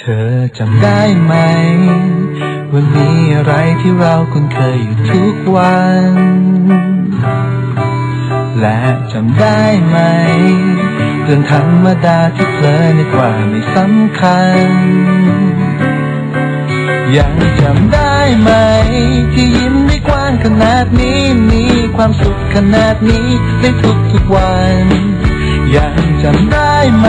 เธอจำได้ไหม ว่ามีอะไรที่เราคุ้นเคยอยู่ทุกวัน และจำได้ไหมเรื่องธรรมดาที่เพลินในกว่าไม่สำคัญ ยังจำได้ไหม ที่ยิ้มได้กว้างขนาดนี้มีความสุขขนาดนี้ในทุกๆวัน ยังจำได้ไหม